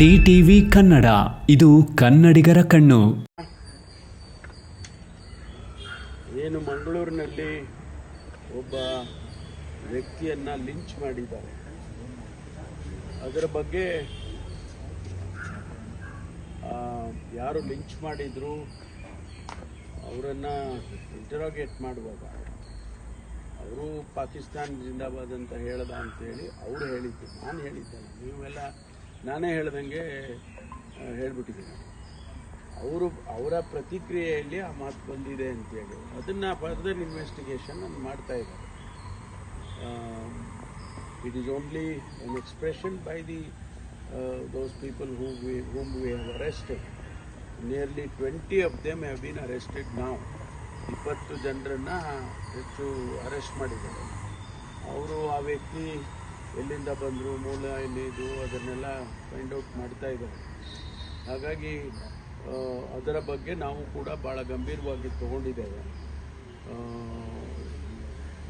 D TV Kannada. ಇದು ಕನ್ನಡಿಗರ ಕಣ್ಣು. ಏನು ಮಂಗಳೂರಿನಲ್ಲಿ ಒಬ್ಬ ವ್ಯಕ್ತಿಯನ್ನ ಲಿಂಚ್ ಮಾಡಿದ್ದಾರೆ. ಅದರ ಬಗ್ಗೆ ಯಾರು ಲಿಂಚ್ ಮಾಡಿದ್ರು, ಅವರನ್ನು ಇಂಟರೋಗೇಟ್ ಮಾಡುವಾಗ, ಅವರು ಪಾಕಿಸ್ತಾನ ಜಿಂದಾಬಾದ್ ಅಂತ ಹೇಳ್ದ ಅಂತೇಳಿ ಅವರು ಹೇಳಿದ್ದು ನಾನು ಹೇಳಿದ್ದಲ್ಲ ನೀವೆಲ್ಲ ನಾನೇ ಹೇಳ್ದಂಗೆ ಹೇಳ್ಬಿಟ್ಟಿದ್ದೀನಿ. ಅವರು, ಅವರ ಪ್ರತಿಕ್ರಿಯೆಯಲ್ಲಿ ಆ ಮಾತು ಬಂದಿದೆ ಅಂತೇಳಿ ಅದನ್ನು ಫರ್ದರ್ ಇನ್ವೆಸ್ಟಿಗೇಷನ್ ನಾನು ಮಾಡ್ತಾ ಇದ್ದಾರೆ it is only an expression by the those people who we whom we have arrested nearly twenty of them have been arrested ನಾವು ಇಪ್ಪತ್ತು ಜನರನ್ನು ಹೆಚ್ಚು ಅರೆಸ್ಟ್ ಮಾಡಿದ್ದಾರೆ. ಅವರು ಆ ವ್ಯಕ್ತಿ ಎಲ್ಲಿಂದ ಬಂದರು, ಮೂಲ ಎಲ್ಲಿದು, ಅದನ್ನೆಲ್ಲ ಫೈಂಡ್ ಔಟ್ ಮಾಡ್ತಾ ಇದ್ದಾರೆ. ಹಾಗಾಗಿ ಅದರ ಬಗ್ಗೆ ನಾವು ಕೂಡ ಭಾಳ ಗಂಭೀರವಾಗಿ ತಗೊಂಡಿದ್ದೇವೆ.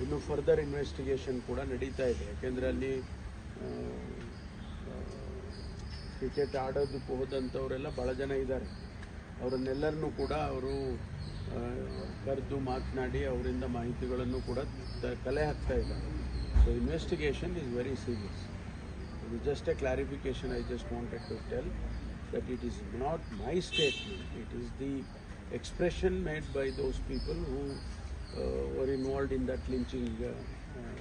ಇನ್ನು ಫರ್ದರ್ ಇನ್ವೆಸ್ಟಿಗೇಷನ್ ಕೂಡ ನಡೀತಾ ಇದೆ. ಯಾಕೆಂದರೆ ಅಲ್ಲಿ ಕ್ರಿಕೆಟ್ ಆಡೋದಕ್ಕೆ ಹೋದಂಥವರೆಲ್ಲ ಭಾಳ ಜನ ಇದ್ದಾರೆ. ಅವರನ್ನೆಲ್ಲರನ್ನೂ ಕೂಡ ಅವರು ಕರೆದು ಮಾತನಾಡಿ ಅವರಿಂದ ಮಾಹಿತಿಗಳನ್ನು ಕೂಡ ಕಲೆ ಹಾಕ್ತಾ ಇದ್ದಾರೆ. So investigation is very serious. It is just a clarification I just wanted to tell that it is not my statement, it is the expression made by those people who uh, were involved in that lynching. Uh, uh,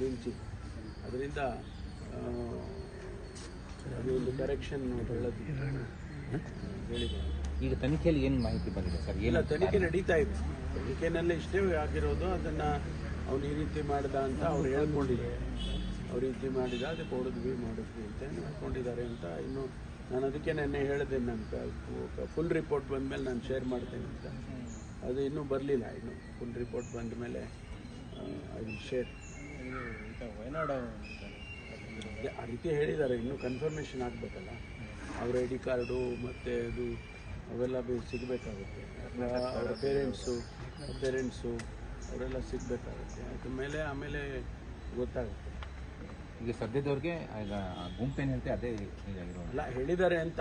lynching. ಅದರಿಂದ ಅದು ಒಂದು correction ಹೇಳೋದು ಹೇಳಿದ್ದಾರೆ ಈಗ ತನಿಖೆಯಲ್ಲಿ ಏನು ಮಾಹಿತಿ ಬಂದಿದೆ ಸರ್ ಇಲ್ಲ ಏನು ತನಿಖೆ ನಡೀತಾ ಇದೆ ತನಿಖೆನಲ್ಲೇ ಇಷ್ಟೇ ಆಗಿರೋದು ಅದನ್ನು ಅವನು ಈ ರೀತಿ ಮಾಡಿದ ಅಂತ ಅವ್ರು ಹೇಳ್ಕೊಂಡಿದ್ದಾರೆ. ಅವ್ರು ರೀತಿ ಮಾಡಿದ, ಅದಕ್ಕೆ ಹೊಡೆದ್ವಿ ಮಾಡಿದ್ವಿ ಅಂತ ಹೇಳ್ಕೊಂಡಿದ್ದಾರೆ ಅಂತ ಇನ್ನು ನಾನು ಅದಕ್ಕೆ ನೆನ್ನೆ ಹೇಳಿದೆ ನನ್ನ ಫುಲ್ ರಿಪೋರ್ಟ್ ಬಂದಮೇಲೆ ನಾನು ಶೇರ್ ಮಾಡ್ತೇನೆ ಅಂತ. ಅದು ಇನ್ನೂ ಬರಲಿಲ್ಲ ಇನ್ನು. ಫುಲ್ ರಿಪೋರ್ಟ್ ಬಂದ ಮೇಲೆ ಅದು ಶೇರ್ ಆ ರೀತಿ ಹೇಳಿದ್ದಾರೆ. ಇನ್ನೂ ಕನ್ಫರ್ಮೇಷನ್ ಆಗಬೇಕಲ್ಲ. ಅವ್ರ ಐ ಡಿ ಕಾರ್ಡು ಮತ್ತು ಅದು ಅವೆಲ್ಲ ಸಿಗಬೇಕಾಗುತ್ತೆ. ಅವರ ಪೇರೆಂಟ್ಸು ಪೇರೆಂಟ್ಸು ಅವರೆಲ್ಲ ಸಿಗ್ಬೇಕಾಗುತ್ತೆ. ಅದ್ರ ಮೇಲೆ ಆಮೇಲೆ ಗೊತ್ತಾಗುತ್ತೆ. ಈಗ ಸದ್ಯದವ್ರಿಗೆ ಈಗ ಏನು ಹೇಳ್ತೆ ಅದೇ ಅಲ್ಲ ಹೇಳಿದ್ದಾರೆ ಅಂತ.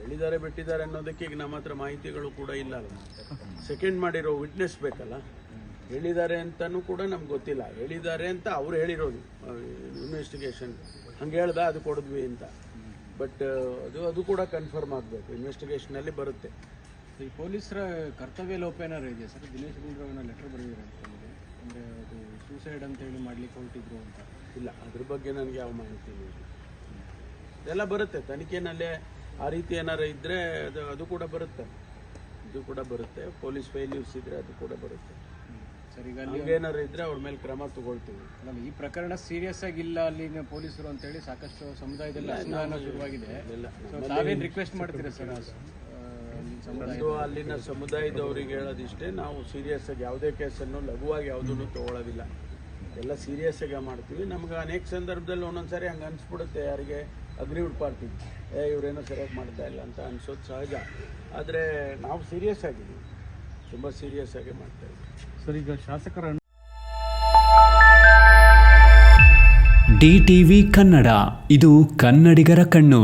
ಹೇಳಿದ್ದಾರೆ ಬಿಟ್ಟಿದ್ದಾರೆ ಅನ್ನೋದಕ್ಕೆ ಈಗ ನಮ್ಮ ಹತ್ರ ಮಾಹಿತಿಗಳು ಕೂಡ ಇಲ್ಲ ಅಲ್ಲ ಸೆಕೆಂಡ್ ಮಾಡಿರೋ ವಿಟ್ನೆಸ್ ಬೇಕಲ್ಲ? ಹೇಳಿದ್ದಾರೆ ಅಂತಲೂ ಕೂಡ ನಮ್ಗೆ ಗೊತ್ತಿಲ್ಲ. ಹೇಳಿದ್ದಾರೆ ಅಂತ ಅವ್ರು ಹೇಳಿರೋದು ಇನ್ವೆಸ್ಟಿಗೇಷನ್ ಹಂಗೆ ಹೇಳ್ದ ಅದು ಕೊಡಿದ್ವಿ ಅಂತ. ಬಟ್ ಅದು ಅದು ಕೂಡ ಕನ್ಫರ್ಮ್ ಆಗಬೇಕು. ಇನ್ವೆಸ್ಟಿಗೇಷನಲ್ಲಿ ಬರುತ್ತೆ. ಈ ಪೊಲೀಸರ ಕರ್ತವ್ಯ ಲೋಪ ಏನಾರು ಇದೆಯಾ ಸರ್? ದಿನೇಶ್ ಗುಂಡ್ರಾವ್ನ ಲೆಟರ್ ಅಂತಂದ್ರೆ ಅಂದರೆ ಅದು ಸೂಸೈಡ್ ಅಂತ ಹೇಳಿ ಮಾಡ್ಲಿಕ್ಕೆ ಹೊರಟಿದ್ರು ಅಂತ. ಇಲ್ಲ ಅದ್ರ ಬಗ್ಗೆ ನನಗೆ ಯಾವ ಮಾಹಿತಿ ಇಲ್ಲ. ಇದೆಲ್ಲ ಬರುತ್ತೆ ತನಿಖೆನಲ್ಲೇ ಆ ರೀತಿ ಏನಾರು ಇದ್ದರೆ ಅದು ಅದು ಕೂಡ ಬರುತ್ತೆ. ಇದು ಕೂಡ ಬರುತ್ತೆ ಪೊಲೀಸ್ ಫೇಲ್ಯೂರ್ಸ್ ಇದ್ದರೆ ಅದು ಕೂಡ ಬರುತ್ತೆ. ಸರ್ ಈಗ ಅಲ್ಲಿ ಹಂಗೇನಾರು ಇದ್ದರೆ ಅವ್ರ ಮೇಲೆ ಕ್ರಮ ತಗೊಳ್ತೀವಿ. ಅಲ್ಲ, ಈ ಪ್ರಕರಣ ಸೀರಿಯಸ್ ಆಗಿಲ್ಲ ಅಲ್ಲಿನ ಪೊಲೀಸರು ಅಂತೇಳಿ ಸಾಕಷ್ಟು ಸಮುದಾಯದಲ್ಲಿ ಅಸಮಾಧಾನ ಶುರುವಾಗಿದೆ. ತಾವೇನು ರಿಕ್ವೆಸ್ಟ್ ಮಾಡ್ತೀರಾ ಸರ್? ಒಂದು ಅಲ್ಲಿನ ಸಮುದಾಯದವರಿಗೆ ಹೇಳೋದಿಷ್ಟೇ ನಾವು ಸೀರಿಯಸ್ ಆಗಿ ಯಾವುದೇ ಕೇಸನ್ನು ಲಘುವಾಗಿ ಯಾವುದನ್ನು ತಗೊಳ್ಳೋದಿಲ್ಲ ಎಲ್ಲ ಸೀರಿಯಸ್ ಆಗಿ ಮಾಡ್ತೀವಿ. ನಮ್ಗೆ ಅನೇಕ ಸಂದರ್ಭದಲ್ಲಿ ಒಂದೊಂದು ಸಾರಿ ಹಂಗೆ ಅನಿಸ್ಬಿಡುತ್ತೆ ಯಾರಿಗೆ ಅಗ್ರಿ ಪಾರ್ಟಿ ಏ ಇವರೇನೋ ಸರಿಯಾಗಿ ಮಾಡ್ತಾ ಇಲ್ಲ ಅಂತ ಅನ್ಸೋದು ಸಹಜ. ಆದರೆ ನಾವು ಸೀರಿಯಸ್ ಆಗಿದ್ದೀವಿ. ತುಂಬ ಸೀರಿಯಸ್ ಆಗಿ ಮಾಡ್ತಾ ಇದ್ದೀವಿ. ಸರ್ ಈಗ ಶಾಸಕರ ಡಿ ಟಿವಿ ಕನ್ನಡ. ಇದು ಕನ್ನಡಿಗರ ಕಣ್ಣು.